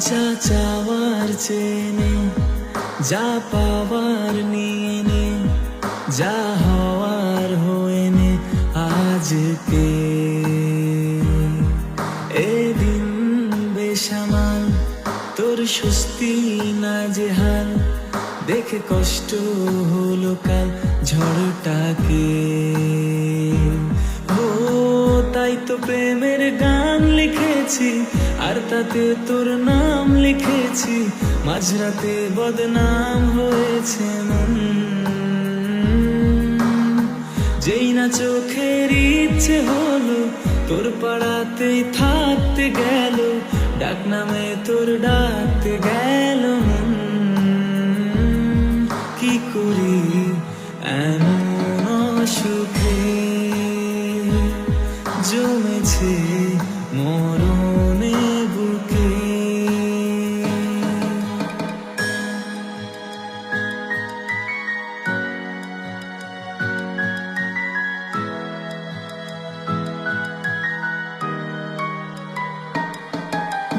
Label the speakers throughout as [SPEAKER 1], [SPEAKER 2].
[SPEAKER 1] যা চাওয়ার চেনে, যা পাওয়ার নিয়ে, যা হওয়ার হয়ে নে আজকে। এদিন বেসামাল, তোর স্বস্তি না হাল দেখে কষ্ট হলো কাল ঝড়টাকে। ও, তাই তো প্রেমের গান লিখেছি আর তাতে তোর নাম লিখেছি। মাঝরাতে বদনাম হয়েছে মন। যেই না চোখের ইচ্ছে হলো, তোর পাড়াতেই থাকতে গেল। ডাক নামে তোর ডাকতে গেল।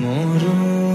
[SPEAKER 1] জমেছে মরণে